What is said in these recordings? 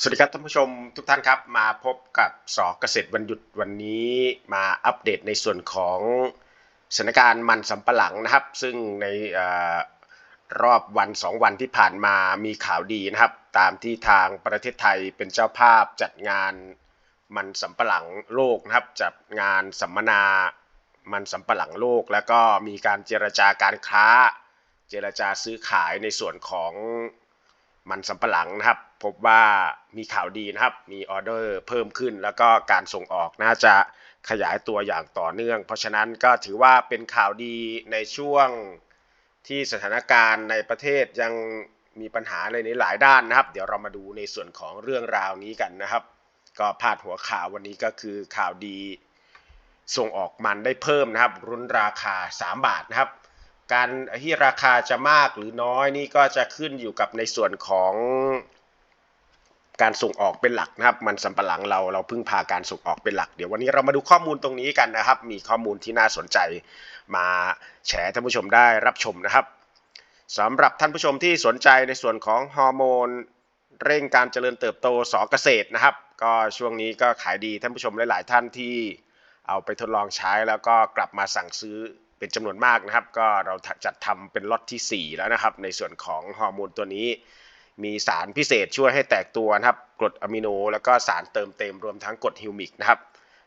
สวัสดีครับท่านผู้ชมทุกท่านครับ มาพบกับสอเกษตรวันหยุดวันนี้มาอัปเดตในส่วนของสถานการณ์มันสำปะหลังนะครับ ซึ่งในอรอบวันสองวันที่ผ่านมามีข่าวดีนะครับ ตามที่ทางประเทศไทยเป็นเจ้าภาพจัดงานมันสำปะหลังโลกนะครับ จัดงานสัมมนามันสำปะหลังโลก แล้วก็มีการเจรจาการค้า เจรจาซื้อขายในส่วนของมันสำปะหลังนะครับ พบว่ามีข่าวดีนะครับ มีออเดอร์เพิ่มขึ้น แล้วก็การส่งออกน่าจะขยายตัวอย่างต่อเนื่อง เพราะฉะนั้นก็ถือว่าเป็นข่าวดีในช่วงที่สถานการณ์ในประเทศยังมีปัญหาในหลายด้านนะครับ เดี๋ยวเรามาดูในส่วนของเรื่องราวนี้กันนะครับ ก็พาดหัวข่าววันนี้ก็คือข่าวดี ส่งออกมันได้เพิ่มนะครับ รุนราคา 3 บาทนะครับ การที่ราคาจะมากหรือน้อยนี่ก็จะขึ้นอยู่กับในส่วนของ การส่งออกเป็นหลักนะครับมันสำปะหลังเราเราพึ่งพาการส่งออกเป็นหลัก เดี๋ยววันนี้เรามาดูข้อมูลตรงนี้กันนะครับ มีข้อมูลที่น่าสนใจ มาแชร์ท่านผู้ชมได้รับชมนะครับสำหรับท่านผู้ชมที่สนใจในส่วนของฮอร์โมนเร่งการเจริญเติบโตสอเกษตรนะครับ ก็ช่วงนี้ก็ขายดีท่านผู้ชมหลาย ๆ ท่านที่เอาไปทดลองใช้แล้วก็กลับมาสั่งซื้อเป็นจำนวนมากนะครับ ก็เราจัดทำเป็นล็อตที่ 4 แล้วนะครับ ในส่วนของฮอร์โมนตัวนี้ มีสารพิเศษช่วยให้แตกตัวนะครับกรดอะมิโน แล้วก็สารเติมเต็มรวมทั้งกรดฮิวมิกนะครับ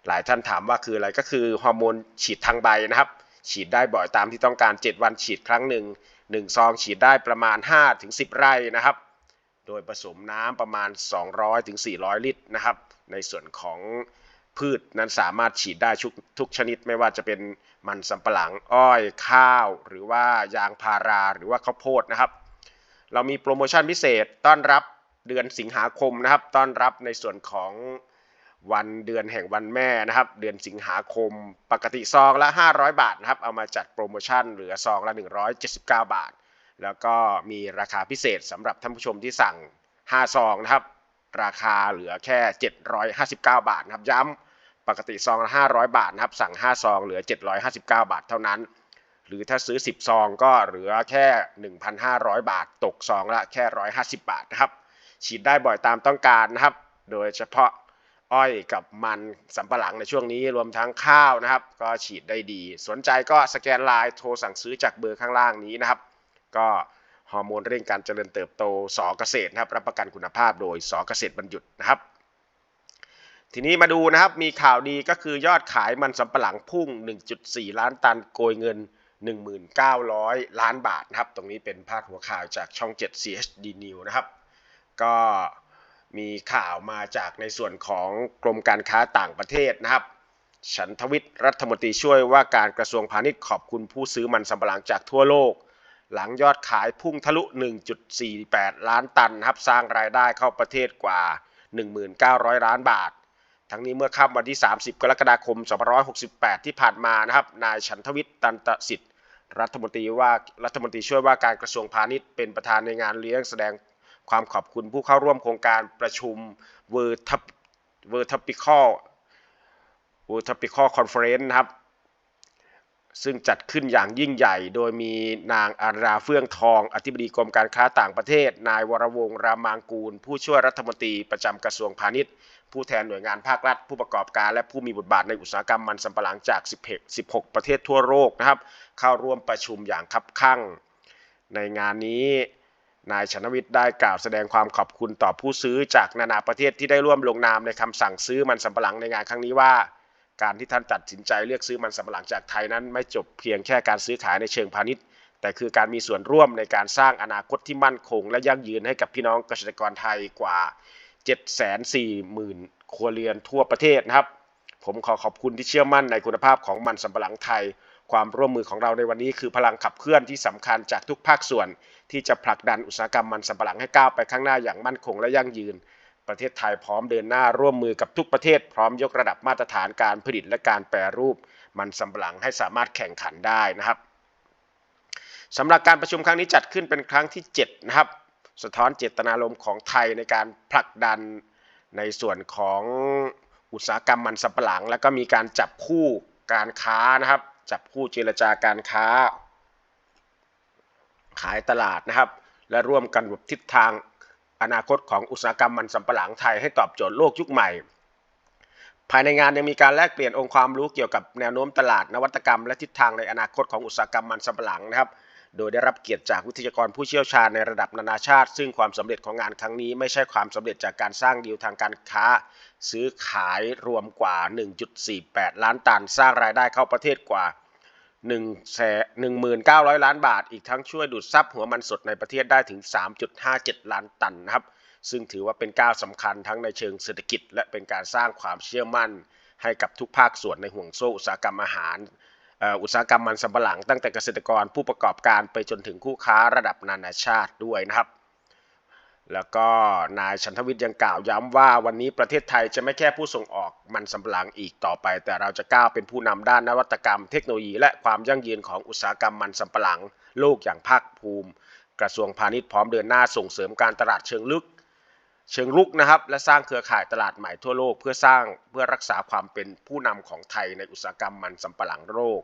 หลายท่านถามว่าคืออะไรก็คือฮอร์โมนฉีดทางใบนะครับ ฉีดได้บ่อยตามที่ต้องการ 7 วันฉีดครั้งหนึ่ง1ซองฉีดได้ประมาณ 5-10 ไร่นะครับ โดยผสมน้ำประมาณ 200-400 ลิตรนะครับ ในส่วนของพืชนั้นสามารถฉีดได้ทุกทุกชนิดไม่ว่าจะเป็นมันสำปะหลังอ้อยข้าว หรือว่ายางพาราหรือว่าข้าวโพดนะครับ เรามีโปรโมชั่นพิเศษต้อนรับเดือนสิงหาคมนะครับ ต้อนรับในส่วนของวันเดือนแห่งวันแม่นะครับ เดือนสิงหาคม ปกติซองละ 500 บาทนะครับ เอามาจัดโปรโมชั่นเหลือซองละ 179 บาท แล้วก็มีราคาพิเศษสำหรับท่านผู้ชมที่สั่ง 5 ซองนะครับ ราคาเหลือแค่ 759 บาทนะครับ ย้ำปกติซองละ 500 บาทนะครับ สั่ง 5 ซองเหลือ 759 บาทเท่านั้น หรือถ้าซื้อ 10 ซองก็เหลือแค่ 1,500 บาท ตกซองละแค่ 150 บาทนะครับ ฉีดได้บ่อยตามต้องการนะครับ โดยเฉพาะอ้อยกับมันสำปะหลังในช่วงนี้รวมทั้งข้าวนะครับ ก็ฉีดได้ดี สนใจก็สแกนไลน์โทรสั่งซื้อจากเบอร์ข้างล่างนี้นะครับ ก็ฮอร์โมนเร่งการเจริญเติบโตสอเกษตรนะครับรับประกันคุณภาพโดยสอเกษตรบรรยุทธ์นะครับ ทีนี้มาดูนะครับมีข่าวดีก็คือยอดขายมันสำปะหลังพุ่ง 1.4 ล้านตันโกยเงิน 1,900 ล้านบาทนะครับ ตรงนี้เป็นพาดหัวข่าวจากช่อง 7 CHD News นะครับ ก็มีข่าวมาจากในส่วนของกรมการค้าต่างประเทศนะครับ ฉันทวิทย์รัฐมนตรีช่วยว่าการกระทรวงพาณิชย์ขอบคุณผู้ซื้อมันสำปะหลังจากทั่วโลก หลังยอดขายพุ่งทะลุ 1.48 ล้านตันนะครับ สร้างรายได้เข้าประเทศกว่า 1,900 ล้านบาท ทั้งนี้เมื่อค่ำวันที่ 30 กรกฎาคม 2568 ที่ผ่านมานะครับ นายฉันทวิทย์ตันตสิทธิ์ รัฐมนตรีว่ารัฐมนตรีช่วยว่าการกระทรวงพาณิชย์เป็นประธานในงานเลี้ยงแสดงความขอบคุณผู้เข้าร่วมโครงการประชุมเวอร์ทัพเวอร์ทัปิคอลเวอร์ทัปิคอลคอนเฟอเรนซ์นะครับ ซึ่งจัดขึ้นอย่างยิ่งใหญ่ โดยมีนางอาราเฟื่องทอง อธิบดีกรมการค้าต่างประเทศ นายวรวงรามางกูล ผู้ช่วยรัฐมนตรีประจำกระทรวงพาณิชย์ ผู้แทนหน่วยงานภาครัฐ ผู้ประกอบการและผู้มีบทบาทในอุตสาหกรรมมันสำปะหลังจาก 16 ประเทศทั่วโลกนะครับ เข้าร่วมประชุมอย่างคับคั่ง ในงานนี้นายชนวิทย์ได้กล่าวแสดงความขอบคุณต่อผู้ซื้อจากนานาประเทศที่ได้ร่วมลงนามในคำสั่งซื้อมันสำปะหลังในงานครั้งนี้ว่า การที่ท่านตัดสินใจเลือกซื้อมันสำปะหลังจากไทยนั้น ไม่จบเพียงแค่การซื้อขายในเชิงพาณิชย์ แต่คือการมีส่วนร่วมในการสร้างอนาคตที่มั่นคง และยั่งยืนให้กับพี่น้องเกษตรกรไทยกว่า 740,000 ครัวเรือนทั่วประเทศนะครับ ผมขอขอบคุณที่เชื่อมั่นในคุณภาพของมันสำปะหลังไทย ความร่วมมือของเราในวันนี้คือพลังขับเคลื่อนที่สำคัญจากทุกภาคส่วน ที่จะผลักดันอุตสาหกรรมมันสำปะหลังให้ก้าวไปข้างหน้าอย่างมั่นคงและยั่งยืน ประเทศไทยพร้อมเดินหน้าร่วมมือกับทุกประเทศ พร้อมยกระดับมาตรฐานการผลิตและการแปรรูป มันสำปะหลังให้สามารถแข่งขันได้นะครับสำหรับการประชุมครั้งนี้จัดขึ้นเป็นครั้งที่ 7 นะครับ สะท้อนเจตนารมณ์ของไทยในการผลักดันในส่วนของอุตสาหกรรมมันสำปะหลัง แล้วก็มีการจับคู่การค้านะครับ จับคู่เจรจาการค้า ขายตลาดนะครับ และร่วมกันแบบทิศทางอนาคตของอุตสาหกรรมมันสำปะหลังไทยให้ตอบโจทย์โลกยุคใหม่ ภายในงานยังมีการแลกเปลี่ยนองค์ความรู้เกี่ยวกับแนวโน้มตลาดนวัตกรรม และทิศทางในอนาคตของอุตสาหกรรมมันสำปะหลังนะครับ โดยได้รับเกียรติจากวิทยากรผู้เชี่ยวชาญในระดับนานาชาติ ซึ่งความสำเร็จของงานครั้งนี้ไม่ใช่ความสำเร็จจากการสร้างดีลทางการค้า ซื้อขายรวมกว่า 1.48 ล้านตันสร้างรายได้เข้าประเทศกว่า1แส1,900 ล้านบาท อีกทั้งช่วยดูดซับหัวมันสดในประเทศได้ถึง 3.57 ล้านตันนะครับ ซึ่งถือว่าเป็นก้าวสำคัญทั้งในเชิงเศรษฐกิจ และเป็นการสร้างความเชื่อมั่น ให้กับทุกภาคส่วนในห่วงโซ่อุตสาหกรรมอาหาร อุตสาหกรรมมันสำปะหลัง ตั้งแต่เกษตรกรผู้ประกอบการไปจนถึงคู่ค้าระดับนานาชาติด้วยนะครับ แล้วก็นายชันทวิทย์ยังกล่าวย้ำว่าวันนี้ประเทศไทยจะไม่แค่ผู้ส่งออกมันสำปะหลังอีกต่อไป แต่เราจะก้าวเป็นผู้นำด้านนวัตกรรม เทคโนโลยีและความยั่งยืนของอุตสาหกรรมมันสำปะหลัง โลกอย่างภาคภูมิ กระทรวงพาณิชย์พร้อมเดินหน้าส่งเสริมการตลาดเชิงลึก เชิงลุกนะครับและสร้างเครือข่ายตลาดใหม่ทั่วโลก เพื่อสร้างเพื่อรักษาความเป็นผู้นำของไทยในอุตสาหกรรมมันสำปะหลังโลก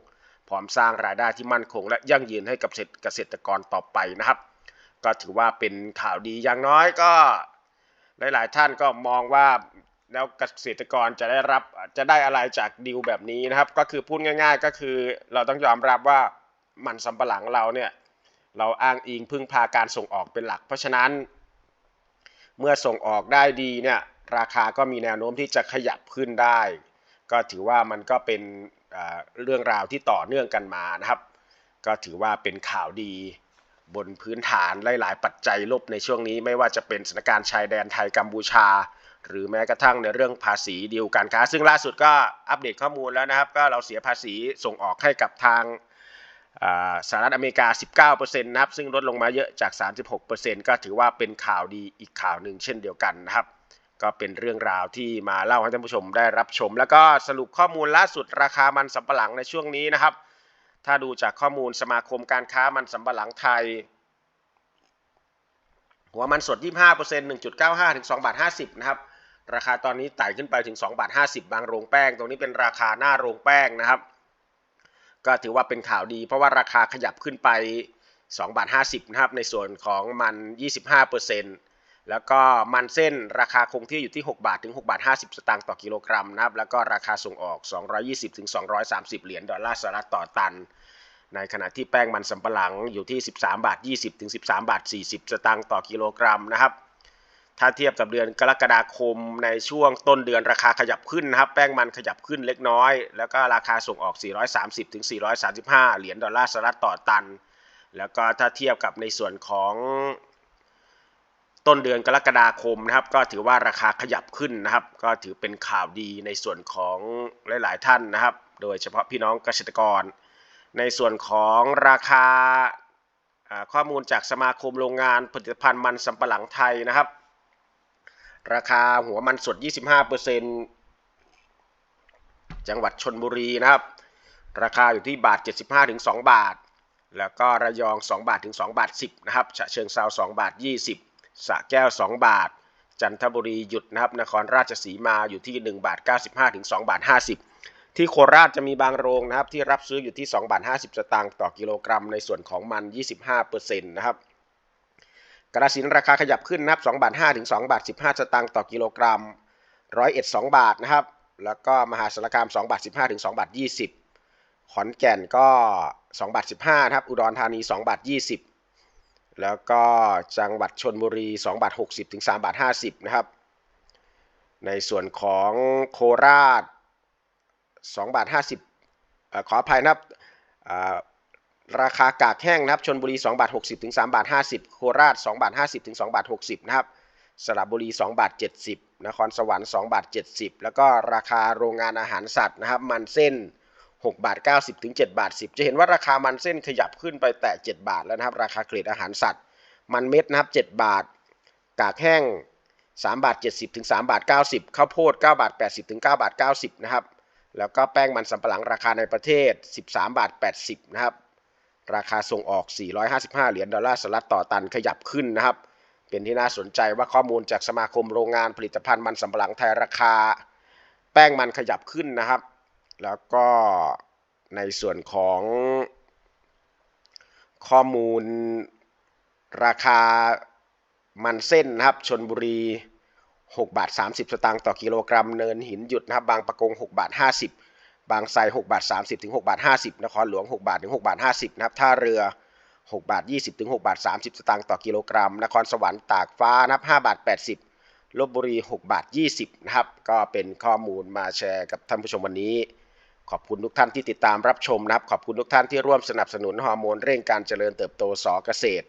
พร้อมสร้างรายได้ที่มั่นคง และยั่งยืนให้กับเกษตรกรต่อไปนะครับ ก็ถือว่าเป็นข่าวดีอย่างน้อยก็หลาย ๆ ท่านก็มองว่าแล้วเกษตรกรจะได้รับจะได้อะไรจากดีลแบบนี้นะครับ ก็คือพูดง่าย ๆ ก็คือเราต้องยอมรับว่ามันสำปะหลังเราเนี่ยเราอ้างอิงพึ่งพาการส่งออกเป็นหลัก เพราะฉะนั้น เมื่อส่งออกได้ดีเนี่ยราคาก็มีแนวโน้มที่จะขยับขึ้นได้ ก็ถือว่ามันก็เป็นเรื่องราวที่ต่อเนื่องกันมานะครับ ก็ถือว่าเป็นข่าวดีบนพื้นฐานหลาย ๆ ปัจจัยลบในช่วงนี้ ไม่ว่าจะเป็นสถานการณ์ชายแดนไทยกัมพูชา หรือแม้กระทั่งในเรื่องภาษีดีลการค้า ซึ่งล่าสุดก็อัปเดตข้อมูลแล้วนะครับ ก็เราเสียภาษีส่งออกให้กับทาง สหรัฐอเมริกา 19%นะครับ ซึ่งลดลงมาเยอะจาก 36%ก็ถือว่าเป็นข่าวดีอีกข่าวหนึ่งเช่นเดียวกันนะครับ ก็เป็นเรื่องราวที่มาเล่าให้ท่านผู้ชมได้รับชม แล้วก็สรุปข้อมูลล่าสุดราคามันสำปะหลังในช่วงนี้นะครับ ถ้าดูจากข้อมูลสมาคมการค้ามันสำปะหลังไทย หัวมันสด 25% 1.95 ถึง2บาท50 นะครับ ราคาตอนนี้ไต่ขึ้นไปถึง2บาท50 บางโรงแป้ง ตรงนี้เป็นราคาหน้าโรงแป้งนะครับ ก็ถือว่าเป็นข่าวดีเพราะว่าราคาขยับขึ้นไป2บาท50นะครับในส่วนของมัน 25%แล้วก็มันเส้นราคาคงที่อยู่ที่ 6 บาทถึง6บาท50 สตางค์ต่อกิโลกรัมนะครับแล้วก็ราคาส่งออก 220ถึง230 เหรียญดอลลาร์สหรัฐต่อตัน ในขณะที่แป้งมันสำปะหลังอยู่ที่ 13 บาท 20ถึง13 บาท 40 สตางค์ต่อกิโลกรัมนะครับ ถ้าเทียบกับเดือนกรกฎาคมในช่วงต้นเดือนราคาขยับขึ้นนะครับ แป้งมันขยับขึ้นเล็กน้อย แล้วก็ราคาส่งออก 430ถึง435 เหรียญดอลลาร์สหรัฐต่อตัน แล้วก็ถ้าเทียบกับในส่วนของต้นเดือนกรกฎาคมนะครับ ก็ถือว่าราคาขยับขึ้นนะครับ ก็ถือเป็นข่าวดีในส่วนของหลาย ๆ ท่านนะครับ โดยเฉพาะพี่น้องเกษตรกร ในส่วนของราคาข้อมูลจากสมาคมโรงงานผลิตภัณฑ์มันสำปะหลังไทยนะครับ ราคาหัวมันสด 25%จังหวัดชนบุรีนะครับ ราคาอยู่ที่บาท 75ถึง2บาท แล้วก็ระยอง 2 บาทถึง2บาท 10 นะครับ ฉะเชิงเซา2บาท 20สะแก้ว 2 บาท จันทบุรีหยุดนะครับ นครราชสีมาอยู่ที่ 1 บาท 95ถึง2บาท 50 ที่โคราชจะมีบางโรงนะครับ ที่รับซื้ออยู่ที่ 2 บาท 50 สตางค์ต่อกิโลกรัม ในส่วนของมัน 25%นะครับ กระสินราคาขยับขึ้นนะครับ2บาท5ถึง2บาท15สตางค์ต่อกิโลกรัมร้อยเอ็ด2บาทนะครับ แล้วก็มหาสารคาม2บาท15ถึง2บาท20 ขอนแก่นก็2บาท15นะครับ อุดรธานี2บาท20 แล้วก็จังหวัดชนบุรี2บาท60ถึง3บาท50นะครับ ในส่วนของโคราช2บาท50ขออภัยนะครับ ราคากากแห้งนะครับชนบุรี2บาท60ถึง3บาท50 โคราช2บาท50ถึง2บาท60นะครับสระบุรี2บาท70 นครสวรรค์2บาท70 แล้วก็ราคาโรงงานอาหารสัตว์นะครับ มันเส้น6บาท90ถึง7บาท10 จะเห็นว่าราคามันเส้นขยับขึ้นไปแตะ7บาทแล้วนะครับ ราคาเกรดอาหารสัตว์ มันเม็ดนะครับ7บาท กากแห้ง3บาท70ถึง3บาท90ข้าวโพด9บาท80ถึง9บาท90นะครับแล้วก็แป้งมันสำปะหลังราคาในประเทศ 13บาท80นะครับ ราคาส่งออก 455 เหรียญดอลลาร์สหรัฐต่อตันขยับขึ้นนะครับ เป็นที่น่าสนใจว่าข้อมูลจากสมาคมโรงงานผลิตภัณฑ์มันสำปะหลังไทยราคา แป้งมันขยับขึ้นนะครับ แล้วก็ในส่วนของข้อมูลราคามันเส้นนะครับชนบุรี 6 บาท 30 สตางค์ต่อกิโลกรัม เนินหินหยุดนะครับบางประกง 6 บาท 50 บางไทร6บาท30ถึง6บาท50 นครหลวง 6 บาทถึง6บาท50นะครับท่าเรือ 6 บาท 20ถึง6บาท30 สตางค์ต่อกิโลกรัม นครสวรรค์ตากฟ้านะครับ5บาท 80ลบบุรี 6 บาท 20 นะครับ ก็เป็นข้อมูลมาแชร์กับท่านผู้ชมวันนี้ ขอบคุณทุกท่านที่ติดตามรับชมนะครับ ขอบคุณทุกท่านที่ร่วมสนับสนุนฮอร์โมนเร่งการเจริญเติบโตสอเกษตร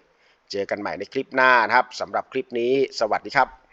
เจอกันใหม่ในคลิปหน้านะครับสำหรับคลิปนี้ สวัสดีครับ